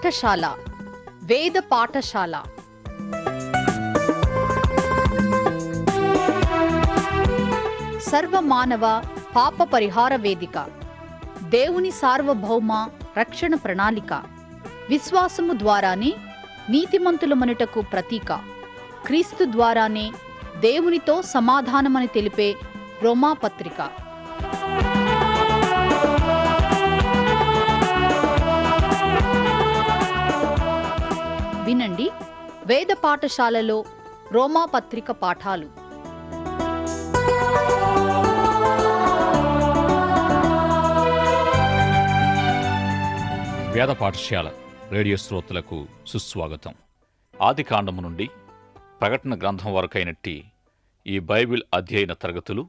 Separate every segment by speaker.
Speaker 1: పాఠశాల. వేద పాఠశాల. సర్వమానవ పాప పరిహార వేదిక. దేవుని సార్వభౌమ రక్షణ ప్రణాళిక. విశ్వాసము ద్వారానే నీతిమంతులమనుటకు ప్రతీక. క్రీస్తు ద్వారానే దేవునితో సమాధానమని తెలిపే రోమాపత్రిక వినండి. వేద పాఠశాలలో రోమా పత్రిక పాఠాలు.
Speaker 2: వేద పాఠశాల రేడియో శ్రోతలకు సుస్వాగతం. ఆది కాండము నుండి ప్రకటన గ్రంథం వరకైనట్టి ఈ బైబిల్ అధ్యయన తరగతులు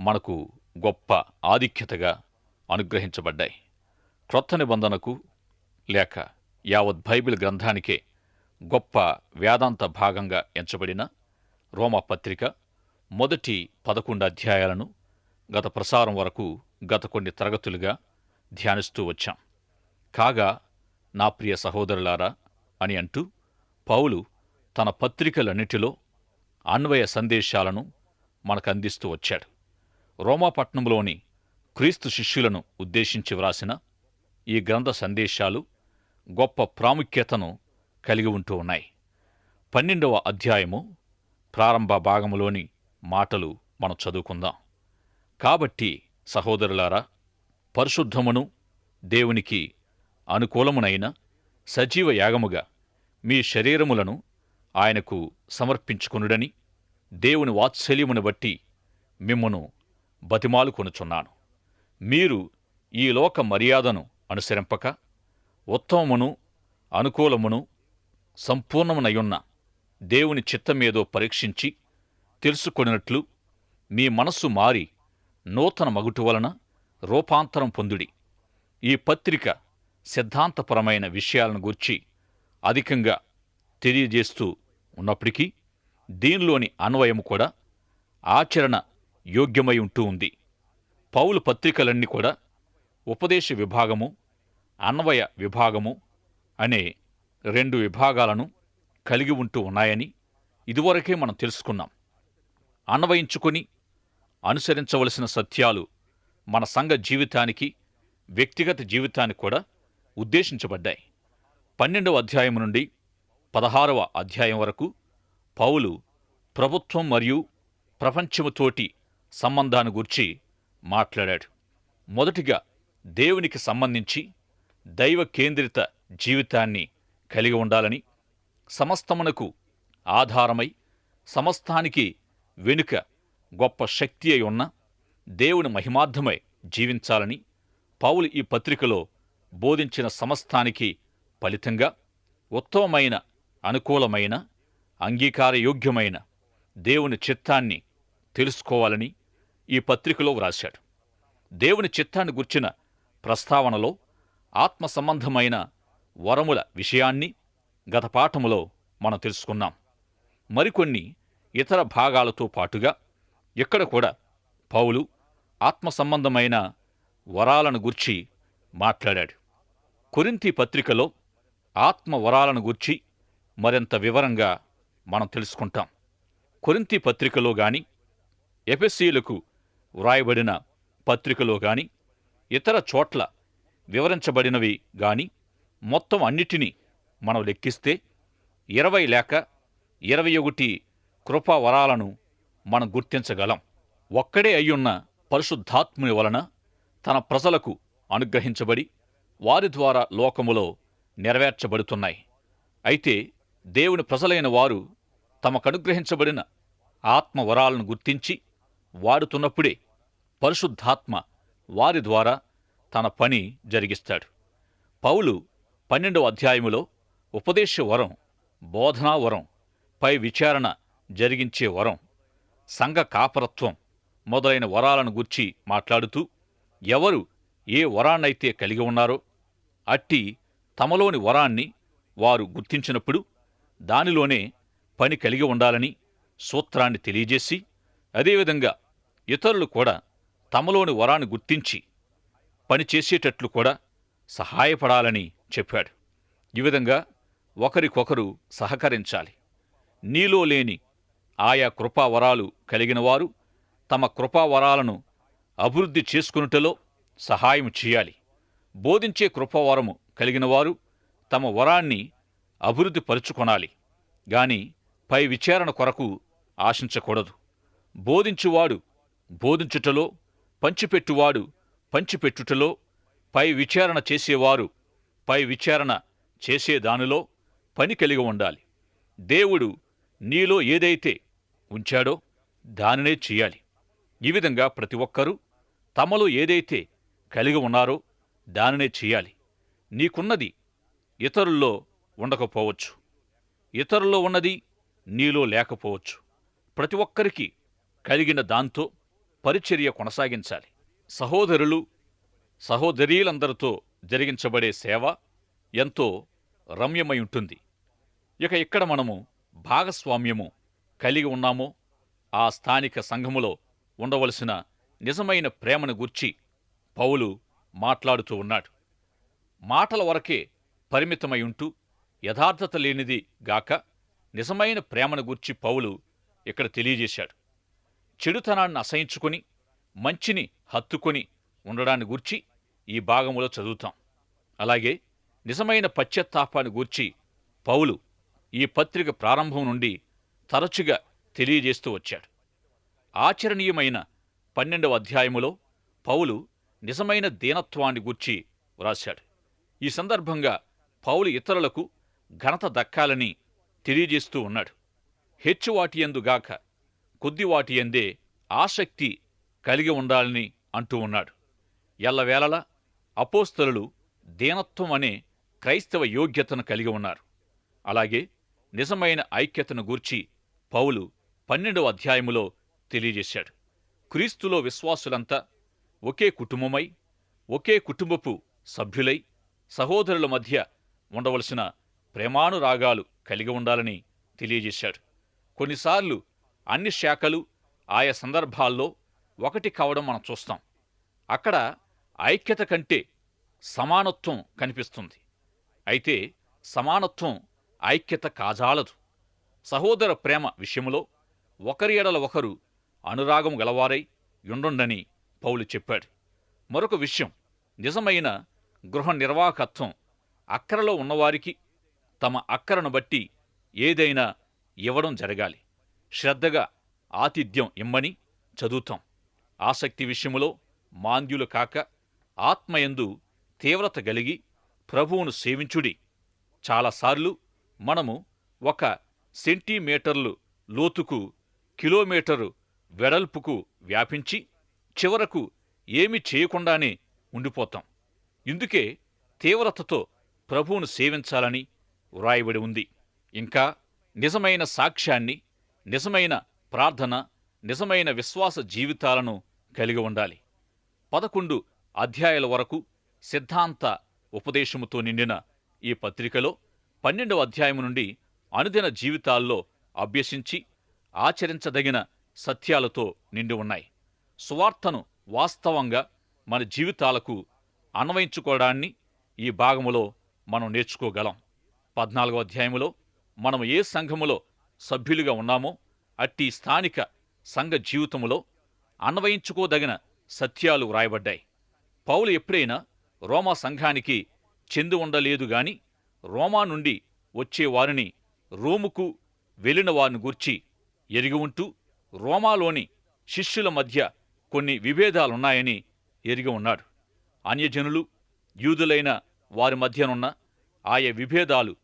Speaker 2: మనకు గొప్ప ఆధిక్యతగా అనుగ్రహించబడ్డాయి. క్రొత్త నిబంధనకు లేక యావత్ బైబిల్ గ్రంథానికే గొప్ప వేదాంత భాగంగా ఎంచబడిన రోమపత్రిక మొదటి పదకొండు అధ్యాయాలను గత ప్రసారం వరకు గత కొన్ని తరగతులుగా ధ్యానిస్తూ వచ్చాం. కాగా నా ప్రియ సహోదరులారా అని అంటూ పౌలు తన పత్రికలన్నిటిలో అన్వయ సందేశాలను మనకు అందిస్తూ వచ్చాడు రోమాపట్నంలోని క్రీస్తు శిష్యులను ఉద్దేశించి వ్రాసిన ఈ గ్రంథ సందేశాలు గొప్ప ప్రాముఖ్యతను కలిగి ఉంటూ ఉన్నాయి. పన్నెండవ అధ్యాయము ప్రారంభ భాగములోని మాటలు మనం చదువుకుందాం. కాబట్టి సహోదరులారా పరిశుద్ధమును దేవునికి అనుకూలమునైన సజీవ యాగముగా మీ శరీరములను ఆయనకు సమర్పించుకునుడని దేవుని వాత్సల్యమును బట్టి మిమ్మను బతిమాలుకొనుచున్నాను మీరు ఈ లోక మర్యాదను అనుసరింపక ఉత్తమమును అనుకూలమును సంపూర్ణమునయున్న దేవుని చిత్తమేదో పరీక్షించి తెలుసుకొనినట్లు మీ మనస్సు మారి నూతన మగుటు వలన రూపాంతరం పొందుడి. ఈ పత్రిక సిద్ధాంతపరమైన విషయాలను గూర్చి అధికంగా తెలియజేస్తూ ఉన్నప్పటికీ దీనిలోని అన్వయము కూడా ఆచరణ యోగ్యమై ఉంటూ ఉంది. పౌలు పత్రికలన్నీ కూడా ఉపదేశ విభాగము అన్వయ విభాగము అనే రెండు విభాగాలను కలిగి ఉంటూ ఉన్నాయని ఇదివరకే మనం తెలుసుకున్నాం. అన్వయించుకొని అనుసరించవలసిన సత్యాలు మన సంఘ జీవితానికి వ్యక్తిగత జీవితానికి కూడా ఉద్దేశించబడ్డాయి. పన్నెండవ అధ్యాయం నుండి పదహారవ అధ్యాయం వరకు పౌలు ప్రభుత్వం మరియు ప్రపంచముతోటి సంబంధాన్ని గురించి మాట్లాడాడు. మొదటిగా దేవునికి సంబంధించి దైవ కేంద్రిత జీవితాన్ని కలిగి ఉండాలని సమస్తమునకు ఆధారమై సమస్తానికి వెనుక గొప్ప శక్తి అయి ఉన్న దేవుని మహిమార్థమై జీవించాలని పౌలు ఈ పత్రికలో బోధించిన సమస్తానికి ఫలితంగా ఉత్తమమైన అనుకూలమైన అంగీకారయోగ్యమైన దేవుని చిత్తాన్ని తెలుసుకోవాలని ఈ పత్రికలో వ్రాశాడు. దేవుని చిత్తాన్ని గుర్చిన ప్రస్తావనలో ఆత్మ సంబంధమైన వరముల విషయాన్ని గత పాఠములో మనం తెలుసుకున్నాం. మరికొన్ని ఇతర భాగాలతో పాటుగా ఇక్కడ కూడా పౌలు ఆత్మ సంబంధమైన వరాలను గుర్చి మాట్లాడాడు. కొరింథీ పత్రికలో ఆత్మ వరాలను గుర్చి మరింత వివరంగా మనం తెలుసుకుంటాం. కొరింథీ పత్రికలో గాని ఎఫెస్సీలకు వ్రాయబడిన పత్రికలో గాని ఇతర చోట్ల వివరించబడినవి గాని మొత్తం అన్నిటినీ మనం లెక్కిస్తే ఇరవై లేక ఇరవై ఒకటి కృపావరాలను మనం గుర్తించగలం. ఒక్కడే అయ్యున్న పరిశుద్ధాత్ముని వలన తన ప్రజలకు అనుగ్రహించబడి వారి ద్వారా లోకములో నెరవేర్చబడుతున్నాయి. అయితే దేవుని ప్రజలైన వారు తమకనుగ్రహించబడిన ఆత్మవరాలను గుర్తించి వాడుతున్నప్పుడే పరిశుద్ధాత్మ వారి ద్వారా తన పని జరిగిస్తాడు. పౌలు పన్నెండవ అధ్యాయములో ఉపదేశ వరం బోధనా వరం పై విచారణ జరిగించే వరం సంఘ కాపరత్వం మొదలైన వరాలను గూర్చి మాట్లాడుతూ ఎవరు ఏ వరాన్నైతే కలిగి ఉన్నారో అట్టి తమలోని వరాన్ని వారు గుర్తించినప్పుడు దానిలోనే పని కలిగి ఉండాలని సూత్రాన్ని తెలియజేసి అదేవిధంగా ఇతరులు కూడా తమలోని వరాన్ని గుర్తించి పని చేసేటట్లు కూడా సహాయపడాలని చెప్పాడు. ఈ విధంగా ఒకరికొకరు సహకరించాలి. నీలో లేని ఆయా కృపావరాలు కలిగినవారు తమ కృపావరాలను అభివృద్ధి చేసుకునుటలో సహాయం చేయాలి. బోధించే కృపావరము కలిగినవారు తమ వరాన్ని అభివృద్ధి పరుచుకొనాలి. గాని పై విచారణ కొరకు ఆశించకూడదు. బోధించువాడు బోధించుటలో పంచిపెట్టువాడు పంచిపెట్టుటలో పై విచారణ చేసేవారు పై విచారణ చేసేదానిలో పని కలిగి ఉండాలి. దేవుడు నీలో ఏదైతే ఉంచాడో దానినే చేయాలి. ఈ విధంగా ప్రతి ఒక్కరూ తమలో ఏదైతే కలిగి ఉన్నారో దానినే చేయాలి. నీకున్నది ఇతరుల్లో ఉండకపోవచ్చు. ఇతరుల్లో ఉన్నది నీలో లేకపోవచ్చు. ప్రతి ఒక్కరికి కలిగిన దాంతో పరిచర్య కొనసాగించాలి. సహోదరులు సహోదరీలందరితో జరిగించబడే సేవ ఎంతో రమ్యమై ఉంటుంది. ఇక ఇక్కడ మనము భాగస్వామ్యము కలిగి ఉన్నామో ఆ స్థానిక సంఘములో ఉండవలసిన నిజమైన ప్రేమను గుర్చి పౌలు మాట్లాడుతూ ఉన్నాడు. మాటల వరకే పరిమితమై ఉంటూ యథార్థత లేనిది గాక నిజమైన ప్రేమను గుర్చి పౌలు ఇక్కడ తెలియజేశాడు. చెడుతనాన్ని అసహించుకొని మంచిని హత్తుకొని ఉండడాన్ని గూర్చి ఈ భాగములో చదువుతాం. అలాగే నిజమైన పశ్చాత్తాపాన్ని గూర్చి పౌలు ఈ పత్రిక ప్రారంభం నుండి తరచుగా తెలియజేస్తూ వచ్చాడు. ఆచరణీయమైన పన్నెండవ అధ్యాయములో పౌలు నిజమైన దీనత్వాన్ని గూర్చి వ్రాశాడు. ఈ సందర్భంగా పౌలు ఇతరులకు ఘనత దక్కాలని తెలియజేస్తూ ఉన్నాడు. హెచ్చు వాటియందుగాక కొద్ది వాటియందే ఆసక్తి కలిగి ఉండాలని అంటూ ఉన్నాడు. ఎల్లవేళలా అపోస్తలు దీనత్వం అనే క్రైస్తవ యోగ్యతను కలిగి ఉన్నారు. అలాగే నిజమైన ఐక్యతను గూర్చి పౌలు పన్నెండవ అధ్యాయములో తెలియజేశాడు. క్రీస్తులో విశ్వాసులంతా ఒకే కుటుంబమై ఒకే కుటుంబపు సభ్యులై సహోదరుల మధ్య ఉండవలసిన ప్రేమానురాగాలు కలిగి ఉండాలని తెలియజేశాడు. కొన్నిసార్లు అన్ని శాఖలు ఆయా సందర్భాల్లో ఒకటి కావడం మనం చూస్తాం. అక్కడ ఐక్యత కంటే సమానత్వం కనిపిస్తుంది. అయితే సమానత్వం ఐక్యత కాజాలదు. సహోదర ప్రేమ విషయంలో ఒకరి ఎడల ఒకరు అనురాగం గలవారై యుండుండని పౌలు చెప్పాడు. మరొక విషయం నిజమైన గృహ నిర్వాహకత్వం అక్కరలో ఉన్నవారికి తమ అక్కరను బట్టి ఏదైనా ఇవ్వడం జరగాలి. శ్రద్ధగా ఆతిథ్యం ఇమ్మని చదువుతాం. ఆసక్తి విషయంలో మాంద్యులు కాక ఆత్మయందు తీవ్రత గలిగి ప్రభువును సేవించుడి. చాలాసార్లు మనము ఒక సెంటీమీటర్లు లోతుకు కిలోమీటరు వెడల్పుకు వ్యాపించి చివరకు ఏమి చేయకుండానే ఉండిపోతాం. ఇందుకే తీవ్రతతో ప్రభువును సేవించాలని వ్రాయబడి ఉంది. ఇంకా నిజమైన సాక్ష్యాన్ని నిజమైన ప్రార్థన నిజమైన విశ్వాస జీవితాలను కలిగి ఉండాలి. పదకొండు అధ్యాయాల వరకు సిద్ధాంత ఉపదేశముతో నిండిన ఈ పత్రికలో పన్నెండవ అధ్యాయం నుండి అనుదిన జీవితాల్లో అభ్యసించి ఆచరించదగిన సత్యాలతో నిండి ఉన్నాయి. సువార్తను వాస్తవంగా మన జీవితాలకు అన్వయించుకోవడాన్ని ఈ భాగములో మనం నేర్చుకోగలం. పద్నాలుగో అధ్యాయములో మనం ఏ సంఘములో సభ్యులుగా ఉన్నామో అట్టి స్థానిక సంఘ జీవితములో అన్వయించుకోదగిన సత్యాలు వ్రాయబడ్డాయి. పౌలు ఎప్పుడైనా రోమా సంఘానికి చెంది ఉండలేదు గాని రోమా నుండి వచ్చేవారిని రోముకు వెళ్ళిన వారిని గూర్చి ఎరిగి ఉంటూ రోమాలోని శిష్యుల మధ్య కొన్ని విభేదాలున్నాయని ఎరిగి ఉన్నాడు. అన్యజనులు యూదులైన వారి మధ్యనున్న ఆయా విభేదాలు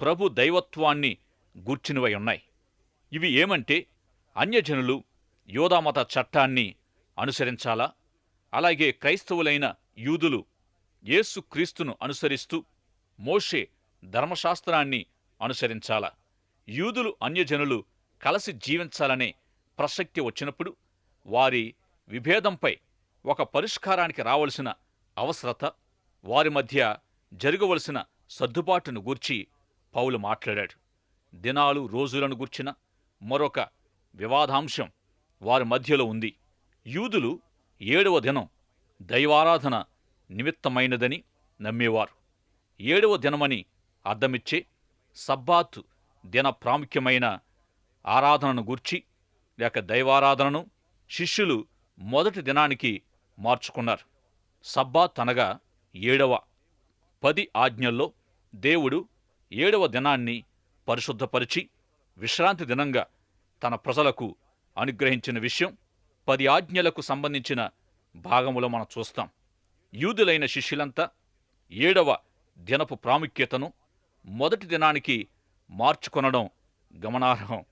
Speaker 2: ప్రభు దైవత్వాన్ని గూర్చినవై ఉన్నాయి. ఇవి ఏమంటే అన్యజనులు యోధామత చట్టాన్ని అనుసరించాలా? అలాగే క్రైస్తవులైన యూదులు యేసుక్రీస్తును అనుసరిస్తూ మోషే ధర్మశాస్త్రాన్ని అనుసరించాలా. యూదులు అన్యజనులు కలిసి జీవించాలనే ప్రసక్తి వచ్చినప్పుడు వారి విభేదంపై ఒక పరిష్కారానికి రావలసిన అవసరత వారి మధ్య జరగవలసిన సర్దుబాటును గూర్చి పౌలు మాట్లాడాడు. దినాలు రోజులను గూర్చిన మరొక వివాదాంశం వారి మధ్యలో ఉంది. యూదులు ఏడవ దినం దైవారాధన నిమిత్తమైనదని నమ్మేవారు. ఏడవ దినమని అద్దమిచ్చే సబ్బాత్ దిన ప్రాముఖ్యమైన ఆరాధనను గూర్చి లేక దైవారాధనను శిష్యులు మొదటి దినానికి మార్చుకున్నారు. సబ్బాత్ అనగా ఏడవ. పది ఆజ్ఞల్లో దేవుడు ఏడవ దినాన్ని పరిశుద్ధపరిచి విశ్రాంతి దినంగా తన ప్రజలకు అనుగ్రహించిన విషయం పది ఆజ్ఞలకు సంబంధించిన భాగములో మనం చూస్తాం. యూదులైన శిష్యులంతా ఏడవ దినపు ప్రాముఖ్యతను మొదటి దినానికి మార్చుకొనడం గమనార్హం.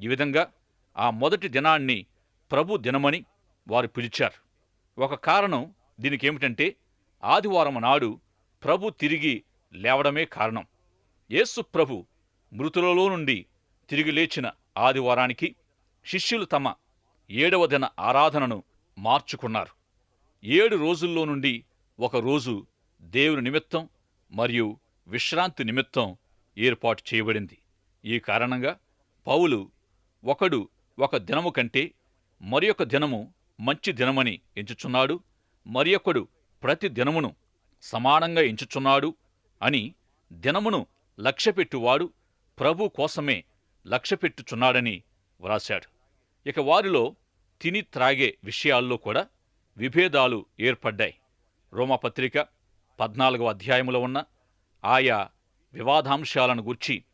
Speaker 2: ఈ విధంగా ఆ మొదటి దినాన్ని ప్రభు దినమని వారు పిలిచారు. ఒక కారణం దీనికి ఏమిటంటే ఆదివారం నాడు ప్రభు తిరిగి లేవడమే కారణం. యేసు ప్రభు మృతులలో నుండి తిరిగి లేచిన ఆదివారానికి శిష్యులు తమ ఏడవ దిన ఆరాధనను మార్చుకున్నారు. ఏడు రోజుల్లో నుండి ఒకరోజు దేవుని నిమిత్తం మరియు విశ్రాంతి నిమిత్తం ఏర్పాటు చేయబడింది. ఈ కారణంగా పౌలు ఒకడు ఒక దినము కంటే మరి ఒక దినము మంచి దినమని ఎంచుచున్నాడు మరి ఒకడు ప్రతి దినమును సమానంగా ఎంచుచున్నాడు అని దినమును లక్ష్యపెట్టువాడు ప్రభు కోసమే లక్ష్యపెట్టుచున్నాడని వ్రాశాడు. ఇక వారిలో తిని త్రాగే విషయాల్లో కూడా విభేదాలు ఏర్పడ్డాయి. రోమపత్రిక పద్నాలుగవ అధ్యాయములో ఉన్న ఆయా వివాదాంశాలను గూర్చి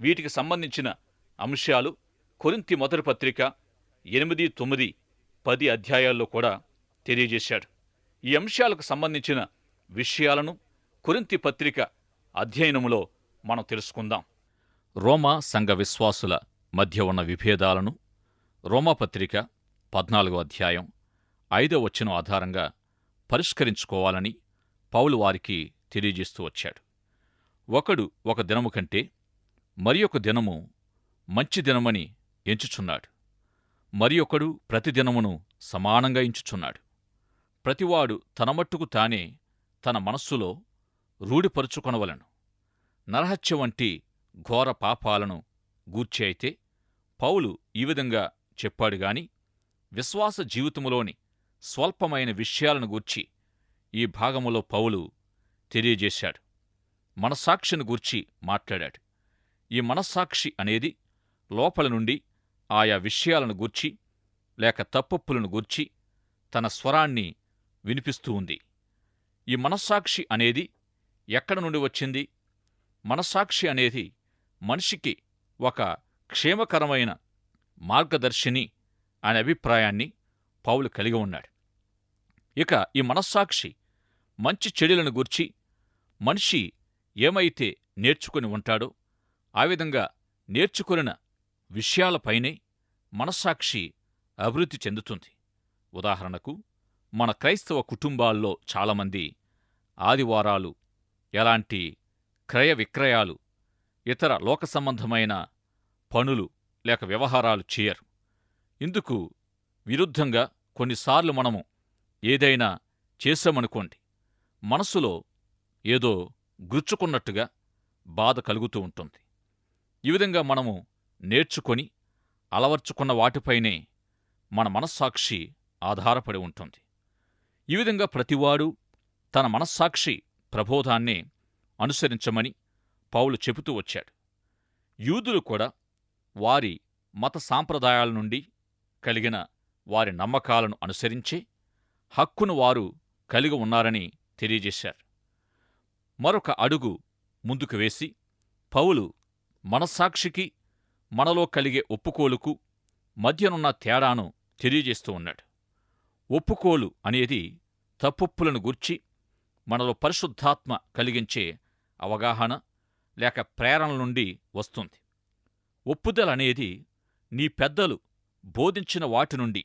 Speaker 2: వీటికి సంబంధించిన అంశాలు కొరింతి మొదటి పత్రిక ఎనిమిది తొమ్మిది పది అధ్యాయాల్లో కూడా తెలియజేశాడు. ఈ అంశాలకు సంబంధించిన విషయాలను కొరింతి పత్రిక అధ్యయనములో మనం తెలుసుకుందాం. రోమా సంఘ విశ్వాసుల మధ్య ఉన్న విభేదాలను రోమాపత్రిక పద్నాలుగో అధ్యాయం ఐదో వచనం ఆధారంగా పరిష్కరించుకోవాలని పౌలు వారికి తెలియజేస్తూ వచ్చాడు. ఒకడు ఒక దినము కంటే మరి ఒక దినము మంచి దినమని ఎంచుచున్నాడు. మరి ఒకడు ప్రతి దినమును సమానంగా ఎంచుచున్నాడు. ప్రతివాడు తన మట్టుకు తానే తన మనస్సులో రూఢిపరుచుకొనవలను. నరహత్య వంటి ఘోర పాపాలను గూర్చి అయితే పౌలు ఈ విధంగా చెప్పాడు గాని విశ్వాస జీవితములోని స్వల్పమైన విషయాలను గూర్చి ఈ భాగములో పౌలు తెలియజేశాడు. మనస్సాక్షిని గూర్చి మాట్లాడాడు. ఈ మనస్సాక్షి అనేది లోపల నుండి ఆయా విషయాలను గూర్చి లేక తప్పప్పులను గూర్చి తన స్వరాన్ని వినిపిస్తూ ఉంది. ఈ మనస్సాక్షి అనేది ఎక్కడ నుండి వచ్చింది? మనస్సాక్షి అనేది మనిషికి ఒక క్షేమకరమైన మార్గదర్శిని అనే అభిప్రాయాన్ని పౌలు కలిగి ఉన్నాడు. ఇక ఈ మనస్సాక్షి మంచి చెడులను గూర్చి మనిషి ఏమైతే నేర్చుకుని ఉంటాడో ఆ విధంగా నేర్చుకున్న విషయాలపైనే మనస్సాక్షి అభివృద్ధి చెందుతుంది. ఉదాహరణకు మన క్రైస్తవ కుటుంబాల్లో చాలామంది ఆదివారాలు ఎలాంటి క్రయ విక్రయాలు ఇతర లోక సంబంధమైన పనులు లేక వ్యవహారాలు చేయరు. ఇందుకు విరుద్ధంగా కొన్నిసార్లు మనము ఏదైనా చేశామనుకోండి మనసులో ఏదో గుచ్చుకున్నట్టుగా బాధ కలుగుతూ ఉంటుంది. ఈ విధంగా మనము నేర్చుకొని అలవర్చుకున్న వాటిపైనే మన మనస్సాక్షి ఆధారపడి ఉంటుంది. ఈ విధంగా ప్రతివాడు తన మనస్సాక్షి ప్రబోధాన్నే అనుసరించమని పౌలు చెబుతూ వచ్చాడు. యూదులు కూడా వారి మత సాంప్రదాయాల నుండి కలిగిన వారి నమ్మకాలను అనుసరించి హక్కును వారు కలిగి ఉన్నారని తెలియజేశారు. మరొక అడుగు ముందుకు వేసి పౌలు మనస్సాక్షికి మనలో కలిగే ఒప్పుకోలుకు మధ్యనున్న తేడాను తెలియజేస్తూ ఉన్నాడు. ఒప్పుకోలు అనేది తప్పొప్పులను గూర్చి మనలో పరిశుద్ధాత్మ కలిగించే అవగాహన లేక ప్రేరణ నుండి వస్తుంది. ఒప్పుదలనేది నీ పెద్దలు బోధించిన వాటి నుండి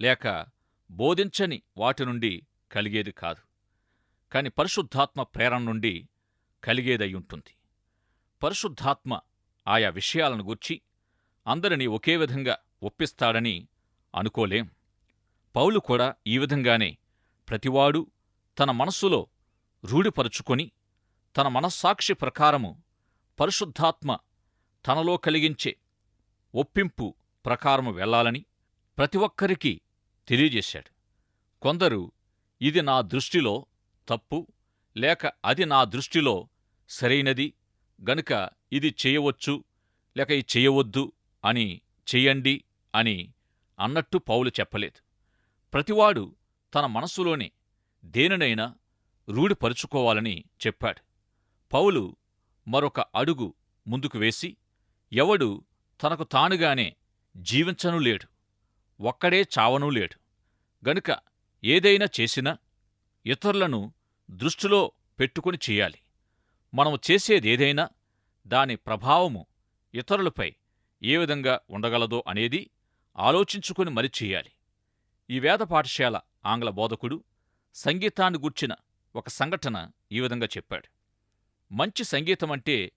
Speaker 2: లేక బోధించని వాటి నుండి కలిగేది కాదు. కాని పరిశుద్ధాత్మ ప్రేరణ నుండి కలిగేదయ్యుంటుంది పరిశుద్ధాత్మ ఆయా విషయాలను గూర్చి అందరినీ ఒకే విధంగా ఒప్పిస్తాడని అనుకోలేం. పౌలు కూడా ఈ విధంగానే ప్రతివాడు తన మనస్సులో రూఢిపరుచుకొని తన మనస్సాక్షి ప్రకారము పరిశుద్ధాత్మ తనలో కలిగించే ఒప్పింపు ప్రకారము వెళ్ళాలని ప్రతి ఒక్కరికి తెలియజేశాడు. కొందరు ఇది నా దృష్టిలో తప్పు లేక అది నా దృష్టిలో సరైనది గనుక ఇది చేయవచ్చు లేక ఇది చేయవద్దు అని చెయ్యండి అని అన్నట్టు పౌలు చెప్పలేదు. ప్రతివాడు తన మనస్సులోనే దేనినైనా రూఢిపరుచుకోవాలని చెప్పాడు. పౌలు మరొక అడుగు ముందుకు వేసి ఎవడు తనకు తానుగానే జీవించను లేడు ఒక్కడే చావనూ లేడు. గనుక ఏదైనా చేసినా ఇతరులను దృష్టిలో పెట్టుకుని చేయాలి. మనము చేసేదేదైనా దాని ప్రభావము ఇతరులపై ఏ విధంగా ఉండగలదో అనేది ఆలోచించుకుని మరి చేయాలి. ఈ వేద పాఠశాల ఆంగ్ల బోధకుడు సంగీతాన్ని గూర్చిన ఒక సంఘటన ఈ విధంగా చెప్పాడు. మంచి సంగీతమంటే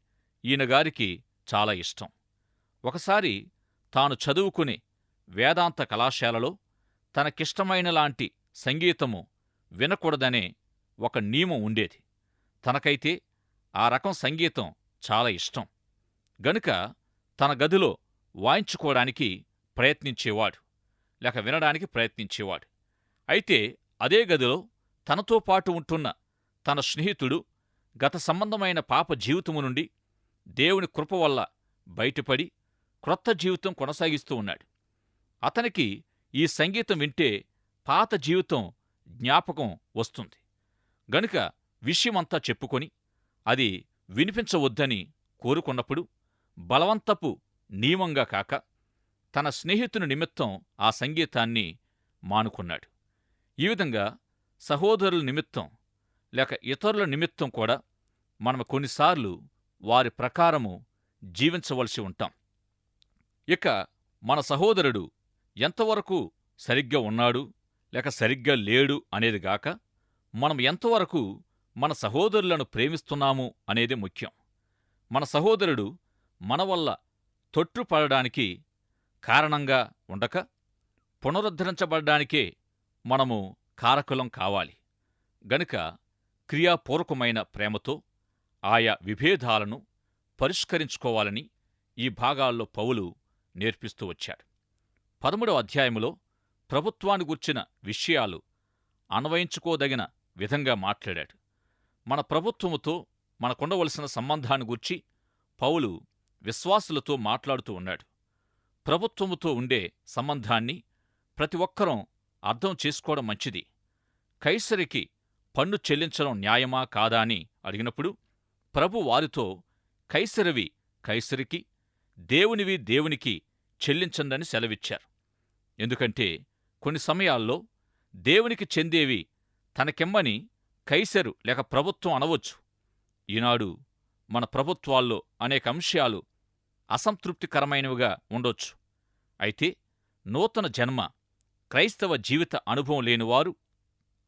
Speaker 2: ఈయనగారికి చాలా ఇష్టం. ఒకసారి తాను చదువుకునే వేదాంత కళాశాలలో తనకిష్టమైన లాంటి సంగీతము వినకూడదనే ఒక నియమం ఉండేది. తనకైతే ఆ రకం సంగీతం చాలా ఇష్టం. గనుక తన గదిలో వాయించుకోవడానికి ప్రయత్నించేవాడు. లేక వినడానికి ప్రయత్నించేవాడు. అయితే అదే గదిలో తనతో పాటు ఉంటున్న తన స్నేహితుడు గత సంబంధమైన పాప జీవితము నుండి దేవుని కృప వల్ల బయటపడి క్రొత్త జీవితం కొనసాగిస్తూ ఉన్నాడు. అతనికి ఈ సంగీతం వింటే పాత జీవితం జ్ఞాపకం వస్తుంది. గనుక విషయమంతా చెప్పుకొని అది వినిపించవద్దని కోరుకున్నప్పుడు బలవంతపు నియమంగా కాక తన స్నేహితుని నిమిత్తం ఆ సంగీతాన్ని మానుకున్నాడు. ఈ విధంగా సహోదరుల నిమిత్తం లేక ఇతరుల నిమిత్తం కూడా మనం కొన్నిసార్లు వారి ప్రకారము జీవించవలసి ఉంటాం. ఇక మన సహోదరుడు ఎంతవరకు సరిగ్గా ఉన్నాడు లేక సరిగ్గా లేడు అనేది గాక మనం ఎంతవరకు మన సహోదరులను ప్రేమిస్తున్నాము అనేది ముఖ్యం. మన సహోదరుడు మన వల్ల తొట్టుపడడానికి కారణంగా ఉండక పునరుద్ధరించబడడానికే మనము కారకులం కావాలి. గనుక క్రియాపూర్వకమైన ప్రేమతో ఆయా విభేదాలను పరిష్కరించుకోవాలని ఈ భాగాల్లో పౌలు నేర్పిస్తూ వచ్చాడు. పదమూడవ అధ్యాయములో ప్రభుత్వాన్ని గుర్చిన విషయాలు అన్వయించుకోదగిన విధంగా మాట్లాడాడు. మన ప్రభుత్వముతో మనకుండవలసిన సంబంధాన్ని గూర్చి పౌలు విశ్వాసులతో మాట్లాడుతూ ఉన్నాడు. ప్రభుత్వముతో ఉండే సంబంధాన్ని ప్రతి ఒక్కరం అర్థం చేసుకోవడం మంచిది. కైసరికి పన్ను చెల్లించడం న్యాయమా కాదా అని అడిగినప్పుడు ప్రభు వారితో కైసరివి కైసరికి దేవునివి దేవునికి చెల్లించండని సెలవిచ్చారు. ఎందుకంటే కొన్ని సమయాల్లో దేవునికి చెందేవి తనకెమ్మని కైసరు లేక ప్రభుత్వం అనవచ్చు. ఈనాడు మన ప్రభుత్వాల్లో అనేక అంశాలు అసంతృప్తికరమైనవిగా ఉండొచ్చు. అయితే నూతన జన్మ క్రైస్తవ జీవిత అనుభవం లేనివారు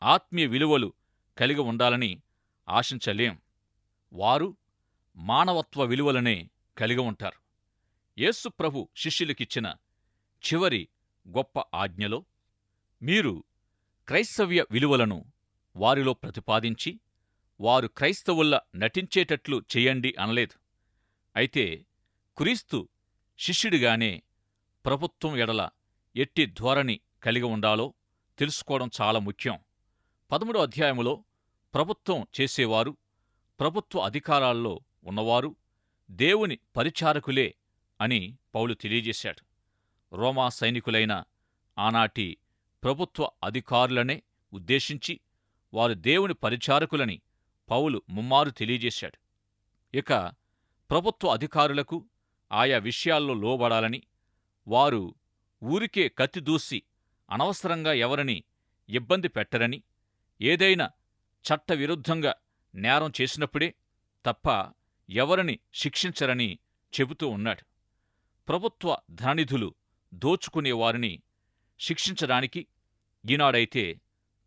Speaker 2: ఆత్మీయ విలువలు కలిగి ఉండాలని ఆశించలేం. వారు మానవత్వ విలువలనే కలిగి ఉంటారు. యేసుప్రభు శిష్యులకిచ్చిన చివరి గొప్ప ఆజ్ఞలో మీరు క్రైస్తవ్య విలువలను వారిలో ప్రతిపాదించి వారు క్రైస్తవుల్లా నటించేటట్లు చెయ్యండి అనలేదు. అయితే క్రీస్తు శిష్యుడిగానే ప్రభుత్వం ఎడల ఎట్టి ధోరణి కలిగి ఉండాలో తెలుసుకోవడం చాలా ముఖ్యం. పదమూడో అధ్యాయములో ప్రభుత్వం చేసేవారు ప్రభుత్వ అధికారాల్లో ఉన్నవారు దేవుని పరిచారకులే అని పౌలు తెలియజేశాడు. రోమా సైనికులైన ఆనాటి ప్రభుత్వ అధికారులనే ఉద్దేశించి వారు దేవుని పరిచారకులని పౌలు ముమ్మారు తెలియజేశాడు. ఇక ప్రభుత్వ అధికారులకు ఆయా విషయాల్లో లోబడాలని వారు ఊరికే కత్తి దూసి అనవసరంగా ఎవరిని ఇబ్బంది పెట్టరని ఏదైనా చట్టవిరుద్ధంగా నేరం చేసినప్పుడే తప్ప ఎవరిని శిక్షించరని చెబుతూ ఉన్నాడు. ప్రభుత్వ ధననిధులు దోచుకునేవారిని శిక్షించడానికి ఈనాడైతే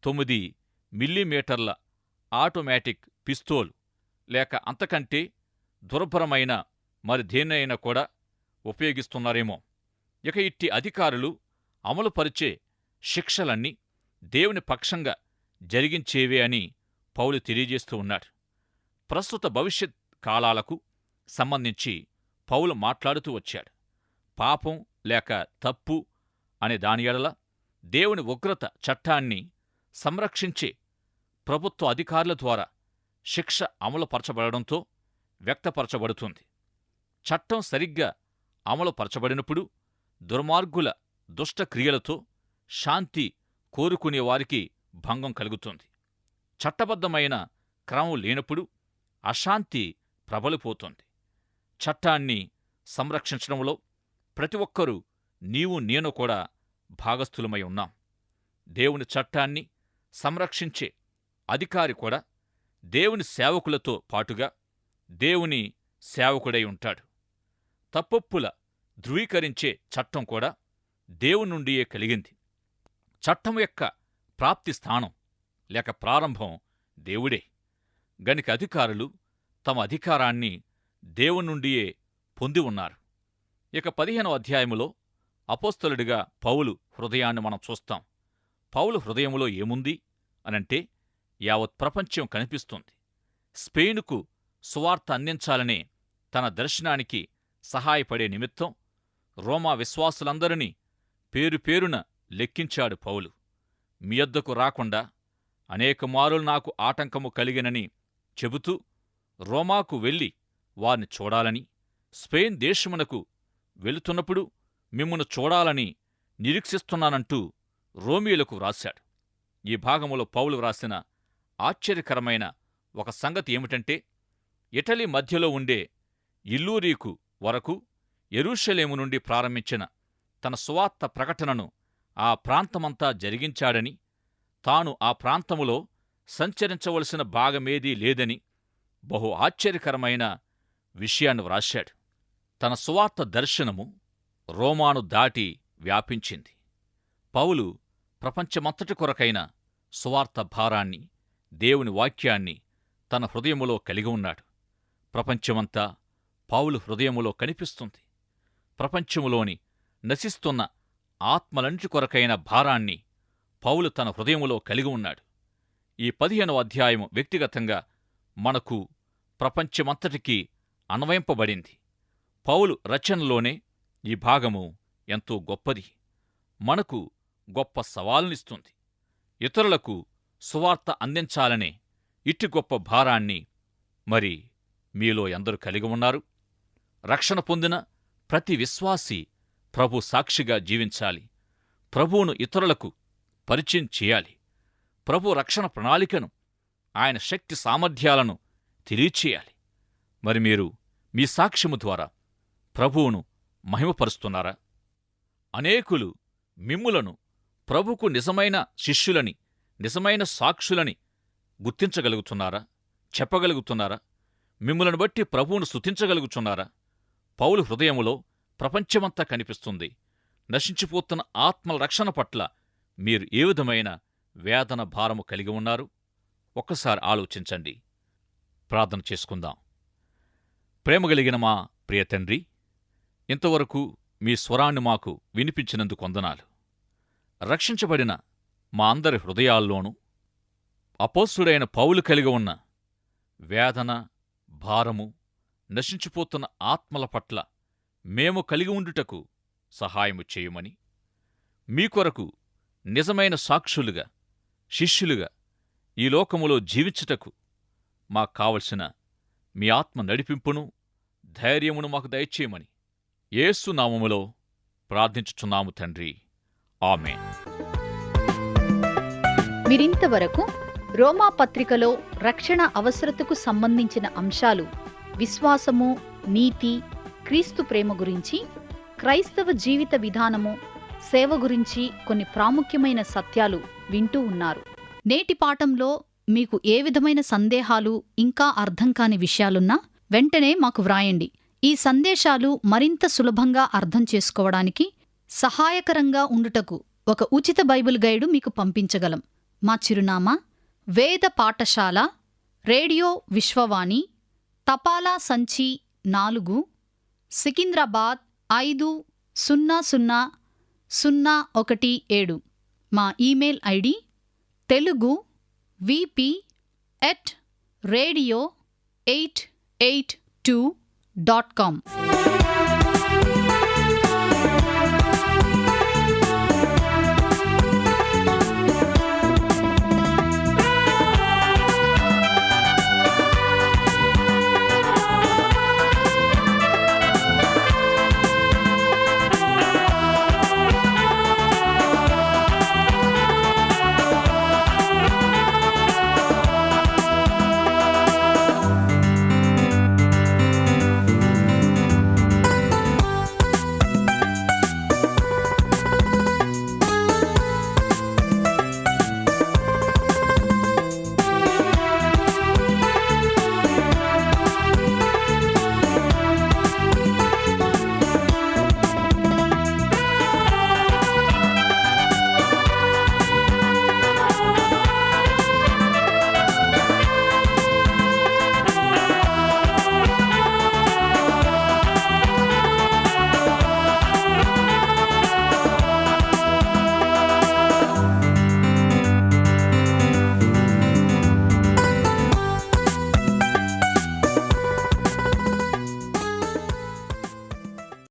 Speaker 2: తొమ్మిది మిల్లీమీటర్ల ఆటోమేటిక్ పిస్తోల్ లేక అంతకంటే దుర్భరమైన మరి దేన్నైనా కూడా ఉపయోగిస్తున్నారేమో. ఇక ఇట్టి అధికారులు అమలుపరిచే శిక్షలన్నీ దేవుని పక్షంగా జరిగించేవే అని పౌలు తెలియజేస్తూ ఉన్నాడు ప్రస్తుత భవిష్యత్ కాలాలకు సంబంధించి పౌలు మాట్లాడుతూ వచ్చాడు. పాపం లేక తప్పు అనే దాని ఎడల దేవుని ఉగ్రత చట్టాన్ని సంరక్షించే ప్రభుత్వ అధికారుల ద్వారా శిక్ష అమలుపరచబడడంతో వ్యక్తపరచబడుతుంది. చట్టం సరిగ్గా అమలుపరచబడినప్పుడు దుర్మార్గుల దుష్టక్రియలతో శాంతి కోరుకునేవారికి భంగం కలుగుతుంది. చట్టబద్ధమైన క్రమం లేనప్పుడు అశాంతి ప్రబలిపోతుంది. చట్టాన్ని సంరక్షించడంలో ప్రతి ఒక్కరూ నీవు నేను కూడా భాగస్థులమై ఉన్నాం. దేవుని చట్టాన్ని సంరక్షించే అధికారి కూడా దేవుని సేవకులతో పాటుగా దేవుని సేవకుడై ఉంటాడు. తప్పొప్పుల ధృవీకరించే చట్టం కూడా దేవుని నుండియే కలిగింది. చట్టం యొక్క ప్రాప్తి స్థానం లేక ప్రారంభం దేవుడే. గనిక అధికారులు తమ అధికారాన్ని దేవుని నుండియే పొంది ఉన్నారు. ఇక పదిహేనో అధ్యాయములో అపోస్తలుడిగా పౌలు హృదయాన్ని మనం చూస్తాం. పౌలు హృదయములో ఏముంది అనంటే యావత్ ప్రపంచం కనిపిస్తుంది. స్పెయినుకు సువార్త అందించాలనే తన దర్శనానికి సహాయపడే నిమిత్తం రోమా విశ్వాసులందరినీ పేరు పేరున లెక్కించాడు పౌలు. మీ యొద్దకు రాకుండా అనేక మారులు నాకు ఆటంకము కలిగినని చెబుతూ రోమాకు వెళ్ళి వారిని చూడాలని స్పెయిన్ దేశమునకు వెళుతున్నప్పుడు మిమ్మును చూడాలని నిరీక్షిస్తున్నానంటూ రోమియోలకు వ్రాశాడు. ఈ భాగములో పౌలు వ్రాసిన ఆశ్చర్యకరమైన ఒక సంగతి ఏమిటంటే ఇటలీ మధ్యలో ఉండే ఇల్లూరీకు వరకు ఎరూషలేము నుండి ప్రారంభించిన తన సువార్త ప్రకటనను ఆ ప్రాంతమంతా జరిగించాడని తాను ఆ ప్రాంతములో సంచరించవలసిన భాగమేదీ లేదని బహు ఆశ్చర్యకరమైన విషయాన్ని వ్రాశాడు. తన సువార్త దర్శనము రోమాను దాటి వ్యాపించింది. పౌలు ప్రపంచమంతటి కొరకైన సువార్త భారాన్ని దేవుని వాక్యాన్ని తన హృదయములో కలిగి ఉన్నాడు. ప్రపంచమంతా పౌలు హృదయములో కనిపిస్తుంది. ప్రపంచములోని నశిస్తున్న ఆత్మలంటి కొరకైన భారాన్ని పౌలు తన హృదయములో కలిగి ఉన్నాడు. ఈ పదిహేనవ అధ్యాయము వ్యక్తిగతంగా మనకు ప్రపంచమంతటికీ అన్వయింపబడింది. పౌలు రచనలోనే ఈ భాగము ఎంతో గొప్పది. మనకు గొప్ప సవాలునిస్తుంది. ఇతరులకు సువార్త అందించాలనే ఇట్టి గొప్ప భారాన్ని మరి మీలో ఎందరు కలిగి ఉన్నారు? రక్షణ పొందిన ప్రతి విశ్వాసి ప్రభు సాక్షిగా జీవించాలి. ప్రభువును ఇతరులకు పరిచయం చేయాలి. ప్రభు రక్షణ ప్రణాళికను ఆయన శక్తి సామర్థ్యాలను తెలియచేయాలి. మరి మీరు మీ సాక్ష్యము ద్వారా ప్రభువును మహిమపరుస్తున్నారా? అనేకులు మిమ్ములను ప్రభుకు నిజమైన శిష్యులని నిజమైన సాక్షులని గుర్తించగలుగుతున్నారా? చెప్పగలుగుతున్నారా? మిమ్ములను బట్టి ప్రభువును స్తుతించగలుగుతున్నారా? పౌలు హృదయములో ప్రపంచమంతా కనిపిస్తుంది. నశించిపోతున్న ఆత్మల రక్షణ పట్ల మీరు ఏ విధమైన వేదన భారము కలిగి ఉన్నారు? ఒక్కసారి ఆలోచించండి. ప్రార్థన చేసుకుందాం. ప్రేమ కలిగిన మా ప్రియ తండ్రి ఇంతవరకు మీ స్వరాన్ని మాకు వినిపించినందుకు వందనాలు. రక్షించబడిన మా అందరి హృదయాల్లోనూ అపోస్తుడైన పౌలు కలిగి ఉన్న వేదన భారము నశించిపోతున్న ఆత్మల పట్ల మేము కలిగి ఉండుటకు సహాయము చేయమని మీ కొరకు నిజమైన సాక్షులుగా శిష్యులుగా ఈ లోకములో జీవించుటకు మాకు కావలసిన మీ ఆత్మ నడిపింపును ధైర్యమును మాకు దయచేయమని ఏసునామములో ప్రార్థించుచున్నాము తండ్రి. ఆమె
Speaker 1: మీరింతవరకు రోమా పత్రికలో రక్షణ అవసరతకు సంబంధించిన అంశాలు విశ్వాసము నీతి క్రీస్తు ప్రేమ గురించి క్రైస్తవ జీవిత విధానము సేవ గురించి కొన్ని ప్రాముఖ్యమైన సత్యాలు వింటూ ఉన్నారు. నేటి పాఠంలో మీకు ఏ విధమైన సందేహాలు ఇంకా అర్థం కాని విషయాలున్నా వెంటనే మాకు వ్రాయండి. ఈ సందేశాలు మరింత సులభంగా అర్థం చేసుకోవడానికి సహాయకరంగా ఉండుటకు ఒక ఉచిత బైబిల్ గైడు మీకు పంపించగలం. మా చిరునామా వేద పాఠశాల రేడియో విశ్వవాణి తపాలా సంచి నాలుగు సికింద్రాబాద్ ఐదు సున్నా సున్నా సున్నా ఒకటి ఏడు. మా email ID Telugu VP at radio eight eight two dot com.